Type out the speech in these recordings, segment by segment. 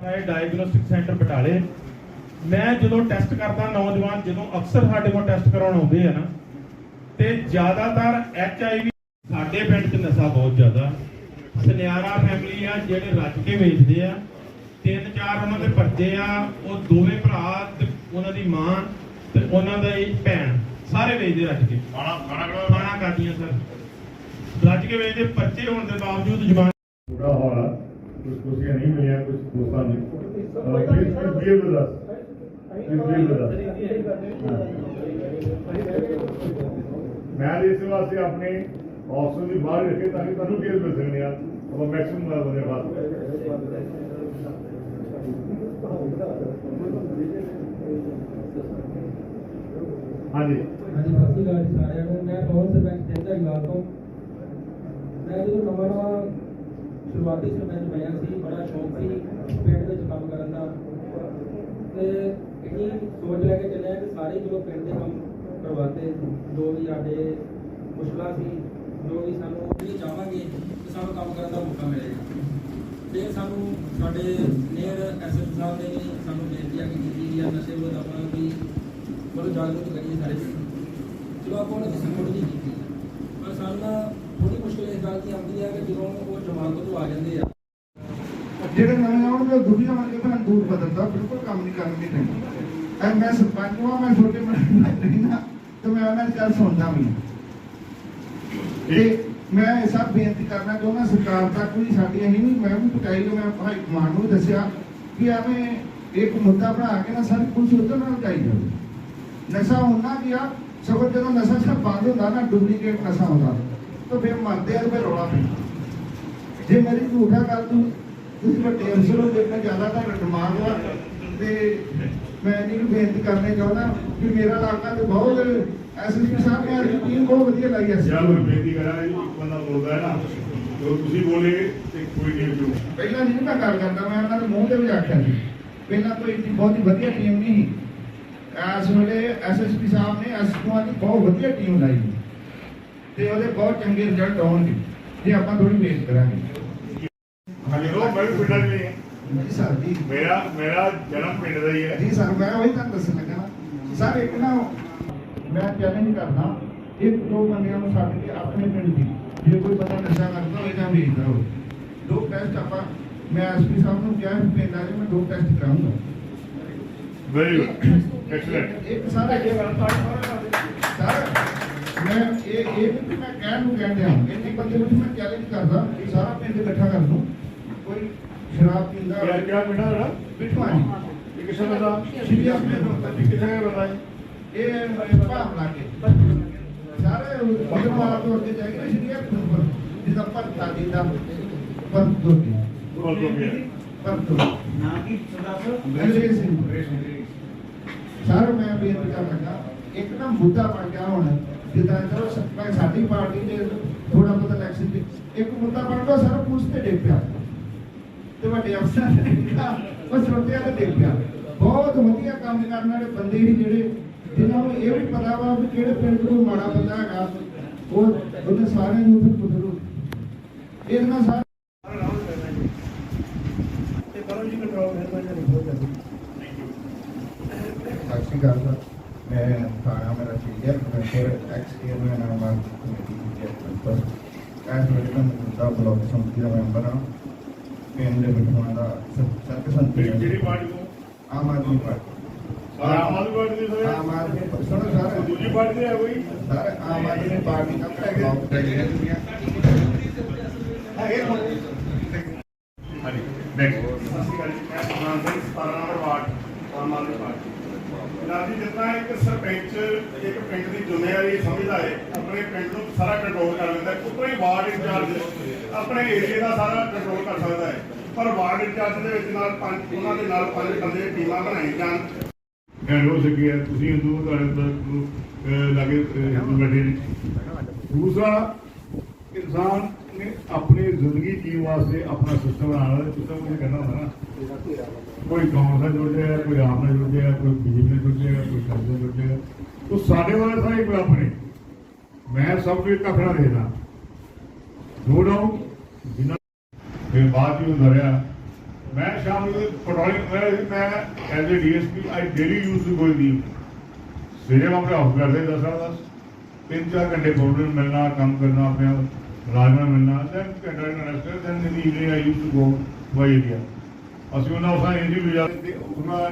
ਹੈ diagnostic centre ਬਟਾਲੇ। ਮੈਂ ਜਦੋਂ ਟੈਸਟ ਕਰਦਾ ਨੌਜਵਾਨ ਜਦੋਂ ਅਕਸਰ ਸਾਡੇ ਕੋਲ ਟੈਸਟ ਕਰਾਉਣ ਆਉਂਦੇ ਆ ਨਾ ਤੇ ਜ਼ਿਆਦਾਤਰ ਐਚ ਆਈ ਵੀ ਸਾਡੇ ਪਿੰਡ 'ਚ ਨਸ਼ਾ ਬਹੁਤ ਜ਼ਿਆਦਾ। ਸੁਨਿਆਰਾ ਫੈਮਿਲੀ ਆ ਜਿਹੜੇ ਰੱਜ ਕੇ ਵੇਚਦੇ ਆ। ਤਿੰਨ ਚਾਰ ਉਹਨਾਂ ਦੇ ਬੱਚੇ ਆ ਉਹ ਦੋਵੇਂ ਭਰਾ ਤੇ ਉਹਨਾਂ ਦੀ ਮਾਂ ਤੇ ਉਹਨਾਂ ਦਾ ਇੱਕ ਭੈਣ ਸਾਰੇ ਵੇਚਦੇ ਰੱਜ ਕੇ। ਖਾਣਾ ਖਾਣਾ ਕਰਦੀਆਂ ਸਰ। ਰੱਜ ਕੇ ਵੇਚਦੇ ਬੱਚੇ ਹੋਣ ਦੇ ਬਾਵਜੂਦ ਜ਼ਬਾਨ ਬੁਰਾ ਹਾਲ ਆ ਕੁਝ ਕੁਰਸੀਆਂ ਨਹੀਂ ਮਿਲੀਆਂ ਕੁਝ ਦੋਸਤਾਂ ਨੇ please please bear with us please bear with us ਮੈਂ ਇਸ ਵਾਸਤੇ ਆਪਣੇ ਆਫਸਰ ਦੀ ਬਾਹਰ ਰੱਖੇ ਤਾਂ ਕਿ ਤੁਹਾਨੂੰ ਬੀਅਰ ਮਿਲ ਸਕਣੇ ਆ ਉਹ ਮੈਕਸਿਮਮ ਬੰਦੇ ਬਾਅਦ ਹਾਂਜੀ ਹਾਂਜੀ ਸਤਿ ਸ਼੍ਰੀ ਅਕਾਲ ਜੀ ਸਾਰਿਆਂ ਨੂੰ ਮੈਂ ਪਵਨ ਸਰਪੰਚ ਦੇ ਧਾਰੀਵਾਲ ਤੋਂ ਮੈਂ ਜਦੋਂ ਨਵਾਂ ਨਵਾਂ ਸ਼ੁਰੂਆਤੀ ਸਰਪੰਚ ਬਣਿਆ ਸੀ, ਬੜਾ ਸ਼ੌਕ ਸੀ ਪਿੰਡ ਵਿੱਚ ਕੰਮ ਕਰਨ ਦਾ। ਤੇ ਇਹ ਸੋਚ ਲੈ ਕੇ ਚੱਲਿਆ ਕਿ ਸਾਰੇ ਜੋ ਪਿੰਡ ਦੇ ਕੰਮ ਕਰਵਾਤੇ, ਜੋ ਵੀ ਸਾਡੇ ਮੁਸ਼ਕਲਾਂ ਸੀ, ਜੋ ਵੀ ਸਾਨੂੰ ਜਿਹੜੀ ਚਾਹਾਂਗੇ ਕਿ ਸਾਨੂੰ ਕੰਮ ਕਰਨ ਦਾ ਮੌਕਾ ਮਿਲੇਗਾ ਤੇ ਸਾਨੂੰ ਸਾਡੇ ਨੇਰ ਐਸਐਸ ਸਾਹਿਬ ਨੇ ਵੀ ਸਾਨੂੰ ਬੇਨਤੀ ਆ ਕਿ ਕੀਤੀ ਹੈ ਨਸ਼ੇ ਵਿਰੁੱਧ ਆਪਣਾ ਵੀ ਬੜਾ ਜਾਗਰੂਕ ਕਰੀਏ ਸਾਰੇ। ਚਲੋ ਆਪਾਂ ਉਹਨੇ ਕਿਸੇ ਕੋਲ ਨਹੀਂ ਕੀਤੀ ਮੁਸ਼ਕਲ ਆਉਂਦੀ ਹੈ ਕਿ ਜਦੋਂ ਉਹ ਜਮਾਤ ਤੋਂ ਆ ਜਾਂਦੇ ਆ। ਜਿਹੜੇ ਨਵੇਂ ਆਉਣਗੇ ਦੁਨੀਆ ਵਰਗੇ ਤਾਂ ਦੂਰ ਬਦਲਦਾ, ਬਿਲਕੁਲ ਕੰਮ ਨਹੀਂ ਕਰਨ ਦੀ ਨਹੀਂ ਐ ਮੈਂ ਸਰਪੰਚ ਹਾਂ, ਮੈਂ ਛੋਟੇ ਮਨ ਨਾ, ਤੇ ਮੈਂ ਉਹਨਾਂ ਦੀ ਗੱਲ ਸੁਣਦਾ ਵੀ ਹਾਂ। ਮੈਂ ਇਹ ਸਭ ਬੇਨਤੀ ਕਰਨਾ ਚਾਹੁੰਦਾ ਸਰਕਾਰ ਤੱਕ ਵੀ ਸਾਡੀ ਅਸੀਂ ਵੀ, ਮੈਂ ਵੀ ਪਟਾਈ ਤੋਂ ਮੈਂ ਭਾਈ ਕੁਮਾਰ ਨੂੰ ਦੱਸਿਆ ਕਿ ਐਵੇਂ ਇੱਕ ਮੁੱਦਾ ਬਣਾ ਕੇ ਨਾ ਸਾਰੀ ਪੁਲਿਸ ਉਧਰ ਨਾਲ ਜਾਈ ਜਾਵੇ। ਨਸ਼ਾ ਹੁੰਦਾ ਕੀ ਆ, ਸਗੋਂ ਜਦੋਂ ਨਸ਼ਾ ਸਿਰਫ ਬੰਦ ਹੁੰਦਾ ਨਾ, ਡੁਪਲੀਕੇਟ ਨਸ਼ਾ ਹੁੰਦਾ। ਤਾਂ ਫਿਰ ਮਰਦੇ ਆ ਤੇ ਫਿਰ ਪੈਂਦਾ। ਜੇ ਮੇਰੀ ਝੂਠਾ ਕਰ ਦੂੰ ਤੁਸੀਂ ਵੱਡੇ ਅਫਸਰ ਹੋ ਜਿੰਨਾ ਜ਼ਿਆਦਾ ਦਾ ਦਿਮਾਗ ਵਾ ਤੇ ਮੈਂ ਨਹੀਂ ਬੇਨਤੀ ਕਰਨੇ ਚਾਹੁੰਦਾ ਕਿ ਮੇਰਾ ਇਲਾਕਾ ਤੇ ਬਹੁਤ ਐਸਐਸਪੀ ਸਾਹਿਬ ਨੇ ਅੱਜ ਟੀਮ ਬਹੁਤ ਵਧੀਆ ਲਾਈ ਜਾਂ ਕੋਈ ਬੇਨਤੀ ਕਰਾਂ ਜੀ ਬੰਦਾ ਬੋਲਦਾ ਹੈ ਨਾ ਜੋ ਤੁਸੀਂ ਬੋਲੇ ਤੇ ਕੋਈ ਨਹੀਂ ਜੋ ਪਹਿਲਾਂ ਨਹੀਂ ਮੈਂ ਗੱਲ ਕਰਦਾ ਮੈਂ ਉਹਨਾਂ ਦੇ ਮੂੰਹ ਤੇ ਵੀ ਆਖਿਆ ਸੀ। ਪਹਿਲਾਂ ਤੋਂ ਇੰਨੀ ਬਹੁਤ ਹੀ ਵਧੀਆ ਟੀਮ ਨਹੀਂ ਸੀ। ਇਸ ਵੇਲੇ ਐਸਐਸਪੀ ਸਾਹਿਬ ਨੇ ਐਸਪੀਆਂ ਦੀ ਬਹੁਤ ਵਧੀਆ ਟੀਮ ਲਾਈ। ਹੈ। ਤੇ ਉਹਦੇ ਬਹੁਤ ਚੰਗੇ ਰਿਜ਼ਲਟ ਆਉਣਗੇ। ਜੇ ਆਪਾਂ ਥੋੜੀ ਵੇਟ ਕਰਾਂਗੇ। ਹਾਂਜੀ ਲੋ ਮੈਂ ਵੀ ਪਿੰਡਾਂ ਨਹੀਂ ਜੀ ਸਰ ਜੀ। ਮੇਰਾ ਮੇਰਾ ਜਨਮ ਪਿੰਡ ਦਾ ਹੀ ਹੈ। ਜੀ ਸਰ ਮੈਂ ਉਹੀ ਤੁਹਾਨੂੰ ਦੱਸਣ ਲੱਗਾ ਨਾ। ਸਰ ਇੱਕ ਨਾ ਮੈਂ ਚੈਲੰਜ ਕਰਦਾ। ਇੱਕ ਦੋ ਬੰਦਿਆਂ ਨੂੰ ਛੱਡ ਕੇ ਆਪਣੇ ਪਿੰਡ ਦੀ ਜੇ ਕੋਈ ਬੰਦਾ ਨਸ਼ਾ ਕਰਦਾ ਹੋਵੇ ਜਾਂ ਵੇਚਦਾ ਹੋਵੇ ਦੋ ਟੈਸਟ ਆਪਾਂ ਮੈਂ ਐਸਪੀ ਸਾਹਿਬ ਨੂੰ ਕਿਹਾ ਪਿੰਡ ਆ ਮੈਂ ਦੋ ਟੈਸਟ ਕਰਾਉਂਗਾ ਵੈਰੀ ਗੁੱਡ ਐਕਸਲੈਂਟ ਇੱਕ ਸਾਰਾ ਇਹ ਸਰ ਮੈਂ ਇਹ ਇਹ ਵੀ ਮੈਂ ਕਹਿਣ ਨੂੰ ਕਹਿੰਦੇ ਹਾਂ ਇੰਨੇ ਬੰਦੇ ਨੂੰ ਮੈਂ ਚੈਲੰਜ ਕਰਦਾ ਕਿ ਸਾਰਾ ਪਿੰਡ ਇਕੱਠਾ ਕਰ ਲਓ ਕੋਈ ਸ਼ਰਾਬ ਪੀਂਦਾ ਯਾਰ ਕਿਆ ਪਿੰਡਾ ਦਾ ਬਿਠਵਾਨੀ ਇਹ ਕਿਸੇ ਦਾ ਦਾ ਸ਼੍ਰੀ ਆਪਣੇ ਨੂੰ ਕਿੱਥੇ ਹੈ ਬਤਾ ਇਹ? ਭਾਵ ਲਾ ਕੇ ਸਾਰੇ ਬਦਮਾਰ ਤੋਂ ਅੱਗੇ ਜਾ ਕੇ ਸ਼੍ਰੀ ਅਕਬਰ ਜਿਹਦਾ ਪਰ ਸਾਡੀ ਦਾ ਪਰ ਦੋਤੀ ਬੋਲ ਦੋ ਗਿਆ। ਪਰ ਦੋ ਨਾ ਕੀ ਸਰਦਾਰ ਅੰਗਰੇਜ਼ ਸਿੰਘ। ਸਰ ਮੈਂ ਬੇਨਤੀ ਕਰ ਲੱਗਾ ਇੱਕ ਨਾ ਮੁੱਦਾ ਬਣ ਗਿਆ ਹੁਣ। ਜਿੱਦਾਂ ਚਲੋ ਮੈਂ ਸਾਡੀ ਪਾਰਟੀ ਦੇ ਥੋੜਾ ਬਹੁਤਾ ਇਲੈਕਸ਼ਨ ਤੇ ਇੱਕ ਮੁੱਦਾ ਬਣ ਗਿਆ ਸਾਰਾ ਪੁਲਿਸ ਤੇ ਡਿੱਗ ਪਿਆ। ਤੇ ਵੱਡੇ ਅਫਸਰ ਨੇ ਉਹ ਛੋਟਿਆਂ ਤੇ ਡਿੱਗ ਪਿਆ। ਬਹੁਤ ਵਧੀਆ ਕੰਮ ਕਰਨ ਵਾਲੇ ਬੰਦੇ ਸੀ ਜਿਹੜੇ ਜਿਨ੍ਹਾਂ ਨੂੰ ਇਹ ਵੀ ਪਤਾ ਵਾ ਵੀ ਕਿਹੜੇ ਪਿੰਡ ਤੋਂ ਮਾੜਾ ਬੰਦਾ ਹੈਗਾ। ਉਹ ਉਹਨੇ ਸਾਰਿਆਂ ਨੂੰ ਫਿਰ ਪੁੱਛੋ ਇਹਦੇ ਨਾਲ ਸਾਰੇ ਤੇ ਕਰੋ ਜੀ ਕੰਟਰੋਲ ਮਿਹਰਬਾਨੀ ਬਹੁਤ ਜ਼ਿਆਦਾ ਸਤਿ ਸ਼੍ਰੀ ਅਕਾਲ ਸਰ। ਮੈਂ ਥਾਣਾ ਮੇਰਾ senior commissioner ex chairman Aam Aadmi committee ਦੇ ਚੇਅਰਪਰਸਨ ਐਸ ਵੇਲੇ ਮੈਂ ਮੌਜੂਦਾ ਬਲਾਕ ਸੰਮਤੀ ਦਾ ਮੈਂਬਰ ਹਾਂ ਪਿੰਡ ਦੇ ਬਿਠਵਾਂ ਦਾ ਸਰਕ ਸੰਤੀ ਜਿਹੜੀ ਪਾਰਟੀ ਨੂੰ ਆਮ ਆਦਮੀ ਪਾਰਟੀ ਆਮ ਆਦਮੀ ਪਾਰਟੀ ਦੀ ਆਮ ਆਦਮੀ ਸੁਣੋ ਸਰ ਦੂਜੀ ਪਾਰਟੀ ਹੈ ਕੋਈ ਸਰ ਆਮ ਆਦਮੀ ਪਾਰਟੀ ਦਾ ਬਲਾਕ ਹਾਂਜੀ ਨੈਕਸਟ ਮੈਂ ਨਾਮ Singh 17 number ward Aam Aadmi party ਜਨਾਬ ਇੱਕ ਸਰਪੰਚ, ਇੱਕ ਪਿੰਡ ਦੀ ਜ਼ਿੰਮੇਵਾਰੀ ਸਮਝਦਾ ਹੈ, ਆਪਣੇ ਪਿੰਡ ਨੂੰ ਸਾਰਾ ਕੰਟਰੋਲ ਕਰ ਲੈਂਦਾ ਹੈ। ਉੱਪਰ ਹੀ ਵਾਰਡ ਇੰਚਾਰਜ, ਆਪਣੇ ਏਰੀਆ ਦਾ ਸਾਰਾ ਕੰਟਰੋਲ ਕਰ ਸਕਦਾ ਹੈ। ਪਰ ਵਾਰਡ ਇੰਚਾਰਜ ਦੇ ਵਿੱਚ ਨਾਲ ਪੰਜ, ਉਹਨਾਂ ਦੇ ਨਾਲ ਪੰਜ ਬੰਦੇ ਟੀਮਾਂ ਬਣਾਈ ਜਾਣ। ਮੈਂ ਹੋ ਸਕੀ ਹੈ। ਤੁਸੀਂ ਹਿੰਦੂ ਤੁਹਾਡੇ ਲਾਗੇ ਬੈਠੇ ਦੂਸਰਾ, ਇਨਸਾਨ ਨੇ ਆਪਣੀ ਜ਼ਿੰਦਗੀ ਜੀਣ ਵਾਸਤੇ ਆਪਣਾ ਸਿਸਟਮ ਬਣਾਉਣਾ ਹੈ ਸਿਸਟਮ ਕਰਨਾ ਹੁੰਦਾ ਨਾ। ਕੋਈ ਕਾਂਗਰਸ ਨਾਲ ਜੁੜ ਜਾਏਗਾ ਕੋਈ ਆਪ ਨਾਲ ਜੁੜ ਜਾਏਗਾ ਕੋਈ ਬੀਜੇਪੀ ਨਾਲ ਜੁੜ ਜਾਏਗਾ ਕੋਈ ਕਾਂਗਰਸ ਨਾਲ ਜੁੜ ਜਾਏਗਾ तो ਸਾਡੇ ਵਾਲੇ ਸਾਰੇ ਕੋਈ ਆਪਣੇ। ਮੈਂ ਸਭ ਨੂੰ ਇੱਕ ਅੱਖਰਾਂ ਦੇਣਾ ਨੋ ਡਾਊਟ ਬਿਨਾਂ ਫਿਰ ਬਾਅਦ ਵਿੱਚ ਹੁੰਦਾ ਰਿਹਾ ਮੈਂ ਸ਼ਾਮ ਨੂੰ ਪੈਟਰੋਲਿੰਗ ਮੈਂ ਮੈਂ as a DSP I daily use to go ਦੀ ਸਵੇਰੇ ਮੈਂ ਆਪਣੇ ਆਫ ਕਰਦੇ ਦਸ ਦਾ ਤਿੰਨ ਚਾਰ ਘੰਟੇ ਪ੍ਰੋਬਲਮ ਮਿਲਣਾ, ਕੰਮ ਕਰਨਾ, ਆਪਣੇ ਰਾਜਮਾ ਮਿਲਣਾ। ਦੈਨ ਘੰਟਾ international then in the I use to go by area ਅਸੀਂ ਉਹਨਾਂ ਉਸਾਂ ਇੰਜੀ ਵੀ ਜਾਂਦੇ ਉਹਨਾਂ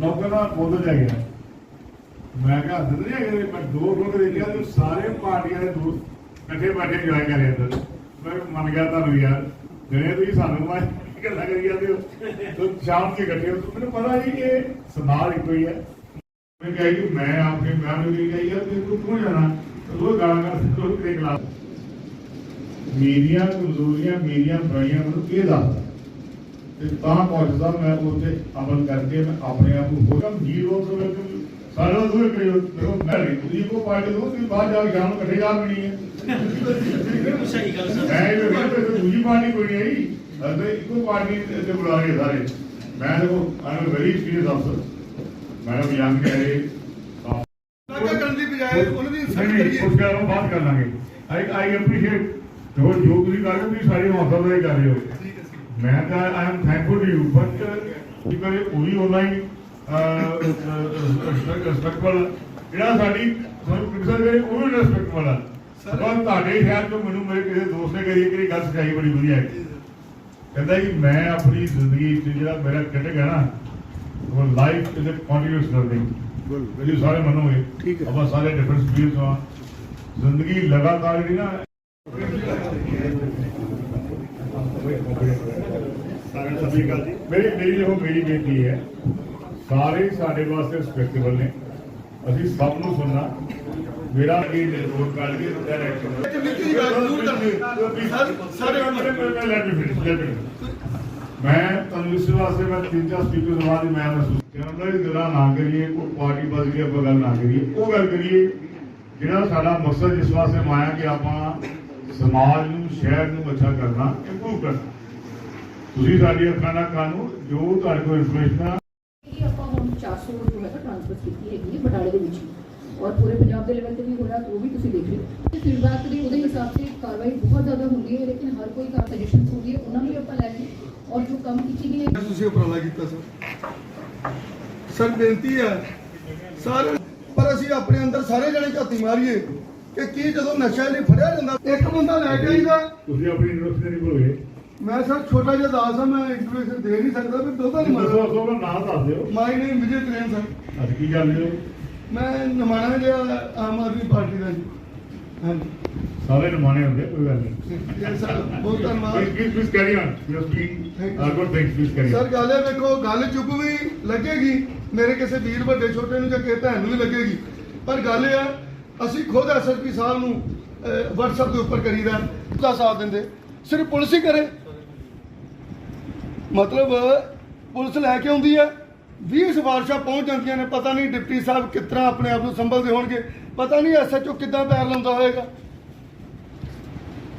ਨੌਕਰ ਨਾਲ ਬੋਲ ਜਾ ਗਿਆ। ਮੈਂ ਕਿਹਾ, ਹੱਦ ਨਹੀਂ ਹੈਗੇ ਮੈਂ ਦੋ ਲੋਕ ਦੇਖਿਆ ਤੇ ਸਾਰੇ ਪਾਰਟੀਆਂ ਦੇ ਦੋਸਤ ਇਕੱਠੇ ਬੈਠੇ ਇੰਜੋਏ ਕਰ ਰਹੇ ਅੰਦਰ ਮੈਂ ਮੰਨ ਗਿਆ ਤੁਹਾਨੂੰ ਯਾਰ, ਜਿਹੜੇ ਤੁਸੀਂ ਸਾਨੂੰ ਮੈਂ ਗੱਲਾਂ ਕਰੀ ਜਾਂਦੇ ਹੋ, ਤੇ ਸ਼ਾਮ ਨੂੰ ਇਕੱਠੇ ਹੋ। ਮੈਨੂੰ ਪਤਾ ਜੀ ਇਹ ਸਮਾਜ ਇੱਕੋ ਹੀ ਹੈ ਮੈਂ ਕਿਹਾ ਕਿ ਮੈਂ ਆਪਕੇ ਮੈਂ ਨੂੰ ਵੀ ਯਾਰ, ਤੂੰ ਕਿਉਂ ਜਾਣਾ? ਉਹ ਗਾਲਾਂ ਕਰ ਤੂੰ ਤੇ ਕਲਾਸ ਮੇਰੀਆਂ ਕਮਜ਼ੋਰੀਆਂ, ਮੇਰੀਆਂ ਬੁਰਾਈਆਂ ਮੈਨੂੰ ਇਹ ਦੱਸਦਾ ਤੇ ਤਾਂ ਪਹੁੰਚਦਾ ਮੈਂ ਉੱਥੇ ਅਮਲ ਕਰਕੇ ਮੈਂ ਆਪਣੇ ਆਪ ਨੂੰ ਜੀਰੋ ਤੋਂ ਲੈ ਕੇ ਸਾਰਾ ਦੂਰ ਕਰਿਓ ਦੇਖੋ ਮੈਂ ਤੁਸੀਂ ਕੋ ਪਾਰਟੀ ਦੋ ਤੁਸੀਂ ਬਾਹਰ ਜਾ ਕੇ ਸ਼ਾਮ ਨੂੰ ਇਕੱਠੇ ਜਾ ਬਣੀ ਹੈ। ਸਹੀ ਗੱਲ ਸਰ ਮੈਂ ਇਹ ਵੇਖਿਆ ਤੇ ਦੂਜੀ ਪਾਰਟੀ ਕੋਈ ਨਹੀਂ ਆਈ। ਅਸੇ ਇੱਕੋ ਪਾਰਟੀ ਤੇ ਬੁਲਾ ਰਹੇ ਸਾਰੇ। ਮੈਂ ਦੇਖੋ ਆਈ ਵੈਰੀ ਸੀਰੀਅਸ ਅਫਸਰ ਮੈਂ ਵੀ ਜਾਣ ਕੇ ਆਏ ਨਾਕਾ ਕਰਨ ਦੀ ਬਜਾਏ ਉਹਨਾਂ ਦੀ ਨਹੀਂ ਕਰੀਏ। ਉਸ ਬਾਤ ਕਰ ਲਾਂਗੇ। ਆਈ ਆਈ ਐਪਰੀਸ਼ੀਏਟ ਜੋ ਜੋ ਤੁਸੀਂ ਕਰ ਰਹੇ ਹੋ ਤੁਸੀਂ ਸਾਰੀ ਹੌਸਲਾ ਹੀ ਕਰ ਰਹੇ ਹੋ। ਮੈਂ ਤਾਂ I am thankful to you but ਕੀ ਕਰੇ ਉਹੀ ਆਨਲਾਈਨ ਰਿਸਪੈਕਟਫੁਲ ਜਿਹੜਾ ਸਾਡੀ ਕ੍ਰਿਟਿਸਾਈਜ਼ ਕਰੇ ਉਹ ਵੀ ਰਿਸਪੈਕਟਫੁਲ ਆ ਪਰ ਤੁਹਾਡੇ ਸ਼ਹਿਰ ਤੋਂ ਮੈਨੂੰ ਮੇਰੇ ਕਿਸੇ ਦੋਸਤ ਨੇ ਕਰੀ ਕਿ ਗੱਲ ਸਚਾਈ ਬੜੀ ਵਧੀਆ ਹੈ। ਕਹਿੰਦਾ ਕਿ ਮੈਂ ਆਪਣੀ ਜ਼ਿੰਦਗੀ ਵਿੱਚ ਜਿਹੜਾ ਮੇਰਾ ਕ੍ਰਿਟਿਕ ਹੈ ਨਾ ਉਹ life is a continuous learning ਤੁਸੀਂ ਸਾਰੇ ਮੰਨੋਗੇ ਠੀਕ ਹੈ। ਆਪਾਂ ਸਾਰੇ ਡਿਫਰੈਂਟ ਸਪੀਰੀਅੰਸ ਆ ਜ਼ਿੰਦਗੀ ਲਗਾਤਾਰ ਜਿਹੜੀ ਨਾ ਸਾਰੇ ਮੇਰੀ ਮੇਰੀ ਉਹ ਮੇਰੀ ਬੇਨਤੀ ਹੈ ਸਾਰੇ ਸਾਡੇ ਵਾਸਤੇ ਰਿਸਪੈਕਟੇਬਲ ਨੇ ਅਸੀਂ ਸਭ ਨੂੰ ਸੁਣਨਾ ਮੇਰਾ ਇਹ ਰਿਪੋਰਟ ਕਰ ਕੇ ਡਾਇਰੈਕਸ਼ਨ ਇੱਕ ਨਿੱਕੀ ਜਿਹੀ ਗੱਲ ਜ਼ਰੂਰ ਕਰਨੀ ਹੈ। ਸਰ, ਸਾਡੇ ਸਾਡੇ ਮੈਂ ਤੁਹਾਨੂੰ ਇਸ ਵਾਸਤੇ ਮੈਂ ਤਿੰਨ ਚਾਰ ਸਪੀਕਰ ਸਮਾਜ ਦੀ ਮੈਂ ਮਹਿਸੂਸ ਕਰਨ ਦੀ ਗੱਲਾਂ ਨਾ ਕਰੀਏ ਕੋਈ ਪਾਰਟੀ ਬਦਲ ਦੀ ਆਪਾਂ ਗੱਲ ਨਾ ਕਰੀਏ ਉਹ ਗੱਲ ਕਰੀਏ ਜਿਹੜਾ ਸਾਡਾ ਮਕਸਦ ਜਿਸ ਵਾਸਤੇ ਮਾਇਆ ਕਿ ਆਪਾਂ ਸਮਾਜ ਨੂੰ ਸ਼ਹਿਰ ਨੂੰ ਅੱਛਾ ਕਰਨਾ ਇੰਪਰੂਵ ਕਰਨਾ। ਤੁਸੀਂ ਸਾਡੀ ਅੱਖਾਂ ਨਾਲ ਕਾਨੂੰ ਜੋ ਤੁਹਾਡੇ ਕੋਲ ਇਨਫੋਰਮੇਸ਼ਨ ਆ। ਇਹ ਆਪਾਂ ਹੁਣ 400 ਜੋ ਹੈ ਟ੍ਰਾਂਸਫਰ ਕੀਤੀ ਹੈਗੀ ਹੈ ਬਟਾਲੇ ਦੇ ਵਿੱਚ। ਔਰ ਪੂਰੇ ਪੰਜਾਬ ਦੇ ਲੈਵਲ ਤੇ ਵੀ ਹੋ ਰਿਹਾ ਉਹ ਵੀ ਤੁਸੀਂ ਦੇਖ ਰਹੇ ਹੋ ਤੇ ਫੀਡਬੈਕ ਦੇ ਉਹਦੇ ਹਿਸਾਬ ਤੇ ਕਾਰਵਾਈ ਬਹੁਤ ਜ਼ਿਆਦਾ ਹੁੰਦੀ ਹੈ ਲੇਕਿਨ ਹਰ ਕੋਈ ਕਾਰ ਸਜੈਸ਼ਨ ਹੁੰਦੀ ਹੈ ਉਹਨਾਂ ਨੂੰ ਵੀ ਆਪਾਂ ਲੈ ਕੇ ਔਰ ਜੋ ਕੰਮ ਕੀਤੀ ਗਈ ਹੈ। ਤੁਸੀਂ ਉਪਰਾਲਾ ਕੀਤਾ ਸਰ। ਸਰ ਬੇਨਤੀ ਹੈ ਸਾਰੇ ਪਰ ਅਸੀਂ ਆਪਣੇ ਅੰਦਰ ਸਾਰੇ ਜਣੇ ਝਾਤੀ ਮਾਰੀਏ। ਕਿ ਕੀ ਜਦੋਂ ਨਸ਼ਾ ਨਹੀਂ ਫੜਿਆ ਜਾਂਦਾ ਇੱਕ ਬੰਦਾ ਲੈ ਕੇ ਆਈਦਾ। ਤੁਸੀਂ ਆਪਣੀ ਯੂਨੀਵਰਸਿਟੀ ਨਹੀਂ ਭੁੱਲ ਗਏ। ਮੈਂ ਸਰ ਛੋਟਾ ਜਿਹਾ ਦਾਸ ਹਾਂ ਮੈਂ ਇੰਟਰਵਿਊ ਦੇ ਨਹੀਂ ਸਕਦਾ ਵੀ ਦੋਦਾ ਨਹੀਂ ਮਾਰਦਾ ਦੱਸੋ ਆਪਣਾ ਨਾਮ ਦੱਸ ਦਿਓ। ਮਾਈ ਨੇਮ ਵਿਜੇ ਤ੍ਰੇਨ ਸਰ ਅੱਜ ਕੀ ਗੱਲ ਹੈ? ਮੈਂ ਨਮਾਣਾ ਜਿਹਾ ਆਮ ਆਦਮੀ ਪਾਰਟੀ ਦਾ ਜੀ। ਹਾਂਜੀ। ਸਾਰੇ ਨਮਾਣੇ ਹੁੰਦੇ ਕੋਈ ਗੱਲ ਨਹੀਂ। ਸਰ ਬਹੁਤ ਧੰਨਵਾਦ। Please carry on. You are speaking uh, good things. Please carry sir. ਗੱਲ ਇਹ ਵੇਖੋ ਗੱਲ ਚੁੱਪ ਵੀ ਲੱਗੇਗੀ। ਮੇਰੇ ਕਿਸੇ ਵੀਰ ਵੱਡੇ ਛੋਟੇ ਨੂੰ ਜਾਂ ਕਿਸੇ ਭੈਣ ਨੂੰ ਵੀ ਲੱਗੇਗੀ। ਪਰ ਗੱਲ ਇਹ ਆ ਅਸੀਂ ਖੁਦ ਐਸਐਸਪੀ ਸਾਹਿਬ ਨੂੰ ਅਹ, WhatsApp ਦੇ ਉੱਪਰ ਕਰੀਦਾ। ਦਾ ਸਾਥ ਦਿੰਦੇ। ਸਿਰਫ ਪੁਲਿਸ ਹੀ ਕਰੇ। ਮਤਲਬ ਪੁਲਿਸ ਲੈ ਕੇ ਆਉਂਦੀ ਹੈ 20 ਸਿਫਾਰਸ਼ਾਂ ਪਹੁੰਚ ਜਾਂਦੀਆਂ ਨੇ। ਪਤਾ ਨਹੀਂ ਡਿਪਟੀ ਸਾਹਿਬ ਕਿਸ ਤਰ੍ਹਾਂ ਆਪਣੇ ਆਪ ਨੂੰ ਸੰਭਲਦੇ ਹੋਣਗੇ। ਪਤਾ ਨਹੀਂ ਐਸਐਚਓ ਕਿੱਦਾਂ ਪੈਰ ਲਾਉਂਦਾ ਹੋਏਗਾ।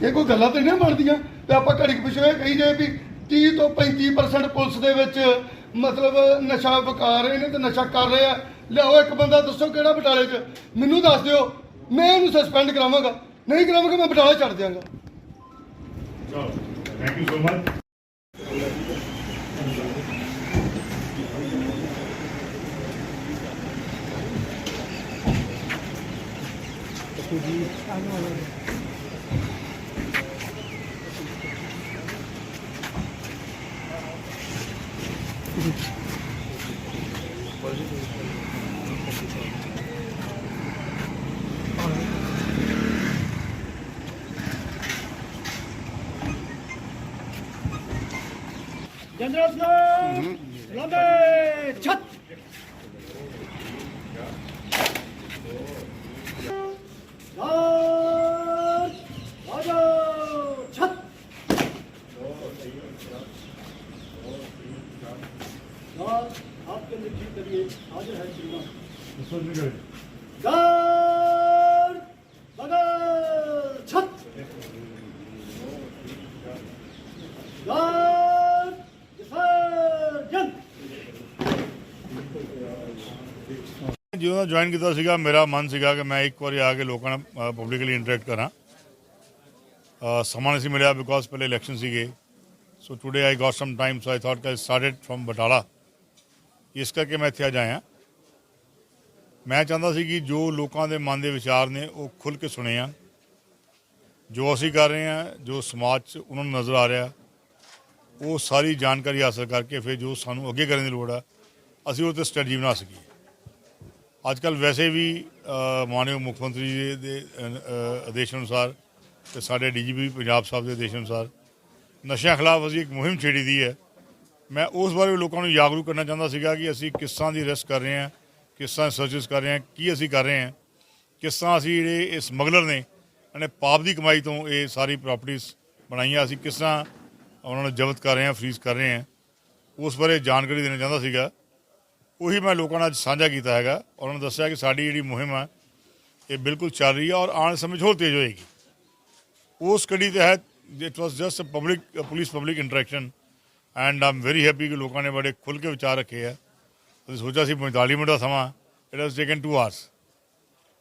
ਇਹ ਕੋਈ ਗੱਲਾਂ ਤੇ ਨਹੀਂ ਬਣਦੀਆਂ। ਤੇ ਆਪਾਂ ਘੜੀ ਕੁ ਇਹ ਕਹੀ ਜਾਏ ਵੀ 30 ਤੋਂ 35% ਪੁਲਿਸ ਦੇ ਵਿੱਚ ਮਤਲਬ ਨਸ਼ਾ ਵਿਕਾ ਰਹੇ ਨੇ ਤੇ ਨਸ਼ਾ ਕਰ ਰਹੇ ਆ। ਲਿਆਓ ਇੱਕ ਬੰਦਾ ਦੱਸੋ ਕਿਹੜਾ ਬਟਾਲੇ 'ਚ? ਮੈਨੂੰ ਦੱਸ ਦਿਓ। ਮੈਂ ਇਹਨੂੰ ਸਸਪੈਂਡ ਕਰਾਵਾਂਗਾ। ਨਹੀਂ ਕਰਾਵਾਂਗਾ ਮੈਂ ਬਟਾਲੇ ਛੱਡ ਦਿਆਂਗਾ। So, thank you so much. General ਜਦੋਂ ਜੁਆਇਨ ਕੀਤਾ ਸੀਗਾ, ਮੇਰਾ ਮਨ ਸੀਗਾ ਕਿ ਮੈਂ ਇੱਕ ਵਾਰੀ ਆ ਕੇ ਲੋਕਾਂ ਨਾਲ ਪਬਲਿਕਲੀ ਇੰਟਰੈਕਟ ਕਰਾਂ। ਸਮਾਂ ਨਹੀਂ ਸੀ ਮਿਲਿਆ ਬਿਕੋਜ਼ ਪਹਿਲੇ ਇਲੈਕਸ਼ਨ ਸੀਗੇ। So today I got some time so I thought ਕਿ ਸਟਾਰਟਡ ਫਰਮ ਬਟਾਲਾ ਇਸ ਕਰਕੇ ਮੈਂ ਇੱਥੇ ਅੱਜ ਆਇਆ। ਮੈਂ ਚਾਹੁੰਦਾ ਸੀ ਕਿ ਜੋ ਲੋਕਾਂ ਦੇ ਮਨ ਦੇ ਵਿਚਾਰ ਨੇ, ਉਹ ਖੁੱਲ ਕੇ ਸੁਣੇ ਆ। ਜੋ ਅਸੀਂ ਕਰ ਰਹੇ ਹਾਂ ਜੋ ਸਮਾਜ 'ਚ ਉਹਨਾਂ ਨੂੰ ਨਜ਼ਰ ਆ ਰਿਹਾ, ਉਹ ਸਾਰੀ ਜਾਣਕਾਰੀ ਹਾਸਲ ਕਰਕੇ ਫਿਰ ਜੋ ਸਾਨੂੰ ਅੱਗੇ ਕਰਨ ਦੀ ਲੋੜ ਆ, ਅਸੀਂ ਉਹ ਤੇ ਸਟ੍ਰੈਟਜੀ ਬਣਾ ਸਕੀਏ। ਅੱਜ ਕੱਲ ਵੈਸੇ ਵੀ ਅ, ਮਾਨਯੋਗ ਮੁੱਖ ਮੰਤਰੀ ਜੀ ਦੇ ਆਦੇਸ਼ ਅਨੁਸਾਰ ਤੇ ਸਾਡੇ ਡੀਜੀਪੀ ਪੰਜਾਬ ਸਾਹਿਬ ਦੇ ਆਦੇਸ਼ ਅਨੁਸਾਰ ਨਸ਼ਿਆਂ ਖਿਲਾਫ ਅਸੀਂ ਇੱਕ ਮੁਹਿੰਮ ਛੇੜੀ ਦੀ ਹੈ। ਮੈਂ ਉਸ ਬਾਰੇ ਵੀ ਲੋਕਾਂ ਨੂੰ ਜਾਗਰੂਕ ਕਰਨਾ ਚਾਹੁੰਦਾ ਸੀਗਾ ਕਿ ਅਸੀਂ ਕਿਸ ਤਰ੍ਹਾਂ ਦੀ ਰਿਸਕ ਕਰ ਰਹੇ ਹਾਂ ਕਿਸ ਤਰ੍ਹਾਂ ਸਰਚਸ ਕਰ ਰਹੇ ਹਾਂ ਕੀ ਅਸੀਂ ਕਰ ਰਹੇ ਹਾਂ ਕਿਸ ਤਰ੍ਹਾਂ ਅਸੀਂ ਜਿਹੜੇ ਇਹ ਸਮਗਲਰ ਨੇ ਇਹਨੇ ਪਾਪ ਦੀ ਕਮਾਈ ਤੋਂ ਇਹ ਸਾਰੀ ਪ੍ਰਾਪਰਟੀਆਂ ਬਣਾਈਆਂ ਅਸੀਂ ਕਿਸ ਤਰ੍ਹਾਂ ਉਹਨਾਂ ਨੂੰ ਜ਼ਬਤ ਕਰ ਰਹੇ ਹਾਂ ਫਰੀਜ਼ ਕਰ ਰਹੇ ਹਾਂ ਉਸ ਬਾਰੇ ਜਾਣਕਾਰੀ ਦੇਣਾ ਚਾਹੁੰਦਾ ਸੀਗਾ। ਉਹੀ ਮੈਂ ਲੋਕਾਂ ਨਾਲ ਅੱਜ ਸਾਂਝਾ ਕੀਤਾ ਹੈਗਾ ਉਹਨਾਂ ਨੂੰ ਦੱਸਿਆ ਕਿ ਸਾਡੀ ਜਿਹੜੀ ਮੁਹਿੰਮ ਹੈ ਇਹ ਬਿਲਕੁਲ ਚੱਲ ਰਹੀ ਹੈ ਔਰ ਆਉਣ ਸਮੇਂ 'ਚ ਹੋਰ ਤੇਜ਼ ਹੋਏਗੀ ਉਸ ਕੜੀ ਤਹਿਤ it was just a public police public interaction and I'm very happy ਕਿ ਲੋਕਾਂ ਨੇ ਬੜੇ ਖੁੱਲ ਕੇ ਵਿਚਾਰ ਰੱਖੇ ਆ ਅਸੀਂ ਸੋਚਿਆ ਸੀ 45 ਮਿੰਟ ਦਾ ਸਮਾਂ ਇਟ ਹੈਜ਼ ਟੇਕਨ 2 ਆਵਰਸ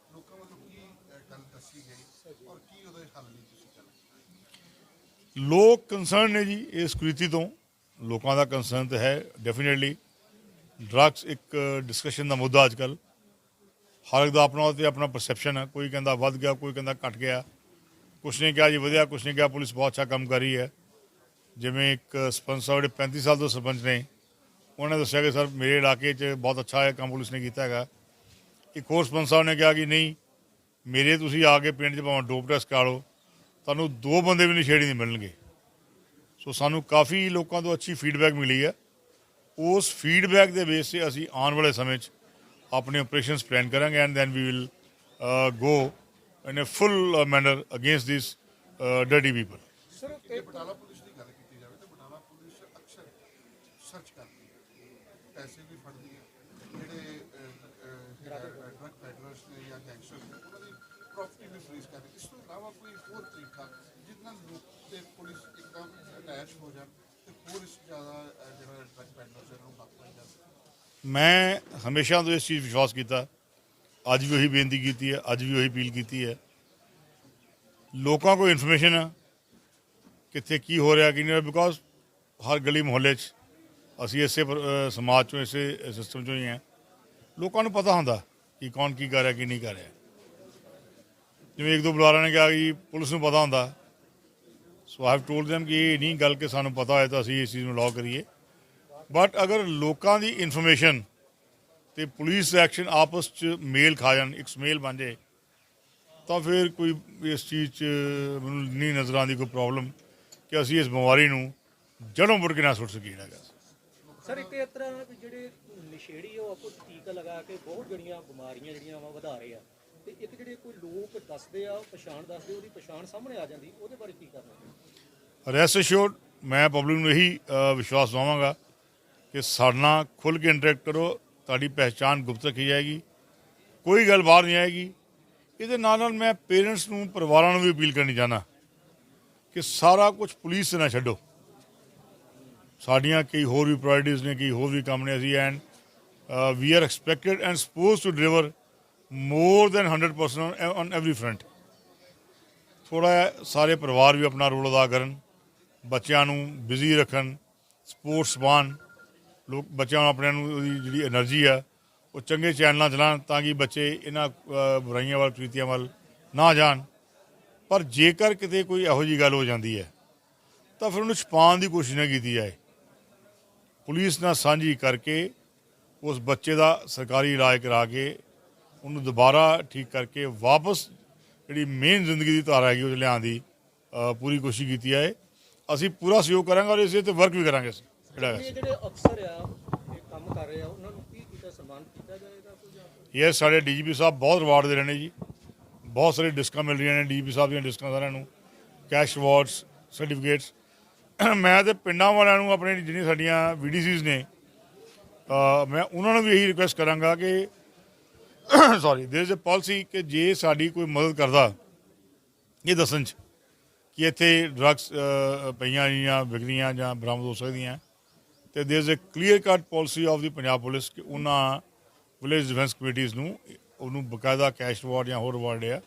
ਲੋਕਾਂ ਵੱਲੋਂ ਕੀ ਅਹ, ਗੱਲ ਦੱਸੀ ਗਈ ਔਰ ਕੀ ਉਹਦੇ ਹੱਲ ਲਈ ਤੁਸੀਂ ਕਰਨਾ ਲੋਕ ਕੰਸਰਨ ਨੇ ਜੀ ਇਸ ਕੁਰੀਤੀ ਤੋਂ ਲੋਕਾਂ ਦਾ ਕੰਸਰਨ ਤਾਂ ਹੈ ਡੈਫੀਨਿਟਲੀ ਡਰੱਗਸ ਇੱਕ ਡਿਸਕਸ਼ਨ ਦਾ ਮੁੱਦਾ ਅੱਜ ਕੱਲ ਹਰ ਇੱਕ ਦਾ ਆਪਣਾ ਤੇ ਆਪਣਾ ਪਰਸੈਪਸ਼ਨ ਹੈ। ਕੋਈ ਕਹਿੰਦਾ ਵੱਧ ਗਿਆ, ਕੋਈ ਕਹਿੰਦਾ ਘਟ ਗਿਆ। ਕੁਛ ਨੇ ਕਿਹਾ ਜੀ ਵਧਿਆ, ਕੁਛ ਨੇ ਕਿਹਾ ਪੁਲਿਸ ਬਹੁਤ ਅੱਛਾ ਕੰਮ ਕਰ ਰਹੀ ਹੈ। ਜਿਵੇਂ ਇੱਕ ਸਰਪੰਚ ਸਾਹਿਬ ਜਿਹੜੇ 35 ਸਾਲ ਤੋਂ ਸਰਪੰਚ ਨੇ, ਉਹਨਾਂ ਨੇ ਦੱਸਿਆ ਕਿ ਸਰ ਮੇਰੇ ਇਲਾਕੇ 'ਚ ਬਹੁਤ ਅੱਛਾ ਹੈ ਕੰਮ ਪੁਲਿਸ ਨੇ ਕੀਤਾ ਹੈਗਾ। ਇੱਕ ਹੋਰ ਸਰਪੰਚ ਸਾਹਿਬ ਨੇ ਕਿਹਾ ਕਿ ਨਹੀਂ, ਮੇਰੇ ਤੁਸੀਂ ਆ ਕੇ ਪਿੰਡ 'ਚ ਭਾਵੇਂ ਡੋਪ ਟੈਸਟ ਕਰਾ ਲਓ, ਤੁਹਾਨੂੰ ਦੋ ਬੰਦੇ ਵੀ ਨਸ਼ੇੜੀ ਨਹੀਂ ਮਿਲਣਗੇ। ਸੋ ਸਾਨੂੰ ਕਾਫੀ ਲੋਕਾਂ ਤੋਂ ਅੱਛੀ ਫੀਡਬੈਕ ਮਿਲੀ ਹੈ। ਉਸ ਫੀਡਬੈਕ ਦੇ ਬੇਸ ਤੇ ਅਸੀਂ ਆਉਣ ਵਾਲੇ ਸਮੇਂ 'ਚ ਆਪਣੇ ਆਪਰੇਸ਼ਨਸ ਪਲਾਨ ਕਰਾਂਗੇ and then we will go in a full manner against this dirty people ਜੇ ਬਟਾਲਾ ਪੁਲਿਸ ਦੀ ਗੱਲ ਕੀਤੀ ਜਾਵੇ ਤਾਂ ਬਟਾਲਾ ਪੁਲਿਸ ਅਕਸਰ ਸਰਚ ਕਰਦੀ ਹੈ। ਪੈਸੇ ਵੀ ਫੜਦੀ ਹੈ। ਜਿਹੜੇ ਡਰਗ ਪੈਡਲਰਸ ਨੇ ਜਾਂ ਗੈਂਗਸਟਰਸ ਨੇ ਉਹਨਾਂ ਦੀ ਪ੍ਰਾਪਰਟੀ ਵੀ ਫਰੀਜ਼ ਕਰਦੀ ਇਸ ਤੋਂ ਇਲਾਵਾ ਕੋਈ ਹੋਰ ਤਰੀਕਾ ਜਿਸ ਨਾਲ ਲੋਕ ਤੇ ਪੁਲਿਸ ਇੱਕਦਮ ਅਟੈਚ ਹੋ ਜਾਣ ਤੇ ਹੋਰ ਇਸ ਜ਼ਿਆਦਾ ਅਹ, ਜਿਹੜਾ ਡਰਗ ਪੈਡਲਰਸ ਇਹਨਾਂ ਨੂੰ ਨੱਥ ਪਾਈ ਜਾ ਸਕੇ ਮੈਂ ਹਮੇਸ਼ਾ ਤੋਂ ਇਸ ਚੀਜ਼ ਵਿਸ਼ਵਾਸ ਕੀਤਾ ਅੱਜ ਵੀ ਉਹੀ ਬੇਨਤੀ ਕੀਤੀ ਹੈ ਅੱਜ ਵੀ ਉਹੀ ਅਪੀਲ ਕੀਤੀ ਹੈ ਲੋਕਾਂ ਕੋਲ ਇਨਫੋਰਮੇਸ਼ਨ ਹੈ ਕਿੱਥੇ ਕੀ ਹੋ ਰਿਹਾ ਕੀ ਨਹੀਂ ਬਿਕੋਜ਼ ਹਰ ਗਲੀ ਮੁਹੱਲੇ 'ਚ ਅਸੀਂ ਇਸੇ ਪਰ- ਅਹ ਸਮਾਜ ਚੋਂ ਇਸੇ ਸਿਸਟਮ ਚੋਂ ਹੀ ਹਾਂ ਲੋਕਾਂ ਨੂੰ ਪਤਾ ਹੁੰਦਾ ਕਿ ਕੌਣ ਕੀ ਕਰ ਰਿਹਾ ਕੀ ਨਹੀਂ ਕਰ ਰਿਹਾ ਜਿਵੇਂ ਇੱਕ ਦੋ ਬੁਲਾਰਿਆਂ ਨੇ ਕਿਹਾ ਕਿ ਪੁਲਿਸ ਨੂੰ ਪਤਾ ਹੁੰਦਾ so I have told them ਕਿ ਇਹ ਨਹੀਂ ਗੱਲ ਕਿ ਸਾਨੂੰ ਪਤਾ ਹੋਏ ਤਾਂ ਅਸੀਂ ਇਸ ਚੀਜ਼ ਨੂੰ ਲਾਅ ਕਰੀਏ ਬਟ ਅਗਰ ਲੋਕਾਂ ਦੀ ਇਨਫੋਰਮੇਸ਼ਨ ਤੇ ਪੁਲਿਸ ਐਕਸ਼ਨ ਆਪਸ ਚ ਮੇਲ ਖਾ ਜਾਣ ਇੱਕ ਸਮੇਲ ਬਣ ਜਾਏ ਤਾਂ ਫਿਰ ਕੋਈ ਇਸ ਚੀਜ਼ ਚ ਮੈਨੂੰ ਨਹੀਂ ਨਜ਼ਰ ਆਉਂਦੀ ਕੋਈ ਪ੍ਰੋਬਲਮ ਕਿ ਅਸੀਂ ਇਸ ਬਿਮਾਰੀ ਨੂੰ ਜੜੋਂ ਮੁੜ ਕੇ ਨਾ ਸੁੱਟ ਸਕੀਏ ਹੈਗਾ ਸਰ ਇੱਕ ਇਸ ਤਰ੍ਹਾਂ ਵੀ ਜਿਹੜੇ ਨਸ਼ੇੜੀ ਉਹ ਆਪੋ ਟੀਕਾ ਲਗਾ ਕੇ ਬਹੁਤ ਜਿਹੜੀਆਂ ਬਿਮਾਰੀਆਂ ਜਿਹੜੀਆਂ ਵਾ ਵਧਾ ਰਹੇ ਆ। ਤੇ ਇੱਕ ਜਿਹੜੇ ਕੋਈ ਲੋਕ ਦੱਸਦੇ ਆ ਪਛਾਣ ਦੱਸਦੇ ਉਹਦੀ ਪਛਾਣ ਸਾਹਮਣੇ ਆ ਜਾਂਦੀ ਉਹਦੇ ਬਾਰੇ ਕੀ ਕਰਨਾ? ਰੈਸਟ ਅਸ਼ੋਰਡ ਮੈਂ ਪਬਲਿਕ ਨੂੰ ਇਹੀ ਵਿਸ਼ਵਾਸ ਦਵਾਵਾਂਗਾ ਕਿ ਸਾਡੇ ਨਾਲ ਖੁੱਲ ਕੇ ਇੰਟਰੈਕਟ ਕਰੋ, ਤੁਹਾਡੀ ਪਹਿਚਾਣ ਗੁਪਤ ਰੱਖੀ ਜਾਏਗੀ, ਕੋਈ ਗੱਲ ਬਾਹਰ ਨਹੀਂ ਆਏਗੀ। ਇਹਦੇ ਨਾਲ ਨਾਲ ਮੈਂ ਪੇਰੈਂਟਸ ਨੂੰ, ਪਰਿਵਾਰਾਂ ਨੂੰ ਵੀ ਅਪੀਲ ਕਰਨੀ ਚਾਹਨਾ ਕਿ ਸਾਰਾ ਕੁਝ ਪੁਲਿਸ 'ਤੇ ਨਾ ਛੱਡੋ। ਸਾਡੀਆਂ ਕਈ ਹੋਰ ਵੀ ਪ੍ਰਾਇੋਰਟੀਜ਼ ਨੇ, ਕਈ ਹੋਰ ਵੀ ਕੰਮ ਨੇ ਅਸੀਂ and we are expected and suppose to deliver more than 100% on every front ਥੋੜਾ ਸਾਰੇ ਪਰਿਵਾਰ ਵੀ ਆਪਣਾ ਰੋਲ ਅਦਾ ਕਰਨ, ਬੱਚਿਆਂ ਨੂੰ ਬਿਜ਼ੀ ਰੱਖਣ ਸਪੋਰਟਸ ਪਾਉਣ ਲੋਕ ਬੱਚਿਆਂ ਨੂੰ ਆਪਣੇ ਨੂੰ ਉਹਦੀ ਜਿਹੜੀ એનર્ਜੀ ਆ, ਉਹ ਚੰਗੇ ਚੈਨਲਾਂ ਚਲਾਣ ਤਾਂ ਕਿ ਬੱਚੇ ਇਹਨਾਂ ਬੁਰਾਈਆਂ ਵੱਲ ਪ੍ਰੀਤੀਆਂ ਵੱਲ ਨਾ ਜਾਣ। ਪਰ ਜੇਕਰ ਕਿਤੇ ਕੋਈ ਇਹੋ ਜੀ ਗੱਲ ਹੋ ਜਾਂਦੀ ਹੈ, ਤਾਂ ਫਿਰ ਉਹਨੂੰ ਛਪਾਉਣ ਦੀ ਕੋਸ਼ਿਸ਼ ਨਾ ਕੀਤੀ ਜਾਏ। ਪੁਲਿਸ ਨਾਲ ਸਾਂਝੀ ਕਰਕੇ ਉਸ ਬੱਚੇ ਦਾ ਸਰਕਾਰੀ ਇਲਾਜ ਕਰਾ ਕੇ ਉਹਨੂੰ ਦੁਬਾਰਾ ਠੀਕ ਕਰਕੇ ਵਾਪਸ ਜਿਹੜੀ ਮੇਨ ਜ਼ਿੰਦਗੀ ਦੀ ਧਾਰਾ ਹੈਗੀ, ਉਹ ਲਿਆਉਣ ਦੀ ਪੂਰੀ ਕੋਸ਼ਿਸ਼ ਕੀਤੀ ਜਾਏ। ਅਸੀਂ ਪੂਰਾ ਸਹਿਯੋਗ ਕਰਾਂਗੇ ਔਰ ਇਸੇ ਤੇ ਵਰਕ ਵੀ ਕਰਾਂਗੇ ਅਸੀਂ। ਇਹ ਜਿਹੜੇ ਅਫਸਰ ਆ ਇਹ ਕੰਮ ਕਰ ਰਹੇ ਆ ਉਹਨਾਂ ਨੂੰ ਕੀ ਕੀਤਾ ਸਨਮਾਨ ਕੀਤਾ ਜਾਏਗਾ ਕੋਈ ਜਾਂ ਕੋਈ? ਇਹ ਸਾਡੇ ਡੀਜੀਪੀ ਸਾਹਿਬ ਬਹੁਤ ਰਿਵਾਰਡ ਦੇ ਰਹੇ ਨੇ ਜੀ। ਬਹੁਤ ਸਾਰੇ ਡਿਸਕਾਂ ਮਿਲ ਰਹੀਆਂ ਨੇ ਡੀਜੀਪੀ ਸਾਹਿਬ ਦੀਆਂ ਡਿਸਕਾਂ ਸਾਰਿਆਂ ਨੂੰ। ਕੈਸ਼ ਅਵਾਰਡਸ ਸਰਟੀਫਿਕੇਟਸ ਮੈਂ ਤੇ ਪਿੰਡਾਂ ਵਾਲਿਆਂ ਨੂੰ ਆਪਣੇ ਜਿਹੜੀਆਂ ਸਾਡੀਆਂ ਵੀਡੀਸੀਜ਼ ਨੇ ਮੈਂ ਉਹਨਾਂ ਨੂੰ ਵੀ ਇਹੀ ਰਿਕੁਐਸਟ ਕਰਾਂਗਾ ਕਿ ਸੌਰੀ ਦੇਰ ਇਜ਼ ਅ ਪਾਲਿਸੀ ਕਿ ਜੇ ਸਾਡੀ ਕੋਈ ਮਦਦ ਕਰਦਾ ਇਹ ਦੱਸਣ ਚ ਕਿ ਇੱਥੇ ਡਰੱਗਸ ਪਈਆਂ ਜਾਂ ਵਿਕਦੀਆਂ ਜਾਂ ਬਰਾਮਦ ਹੋ ਸਕਦੀਆਂ। ਤੇ there is a clear cut policy of the Punjab police ਕਿ ਉਹਨਾਂ ਵਿਲੇਜ ਡਿਫੈਂਸ ਕਮੇਟੀਆਂ ਨੂੰ, ਉਹਨੂੰ ਬਕਾਇਦਾ ਕੈਸ਼ ਰਿਵਾਰਡ ਜਾਂ ਹੋਰ ਅਵਾਰਡ ਆ।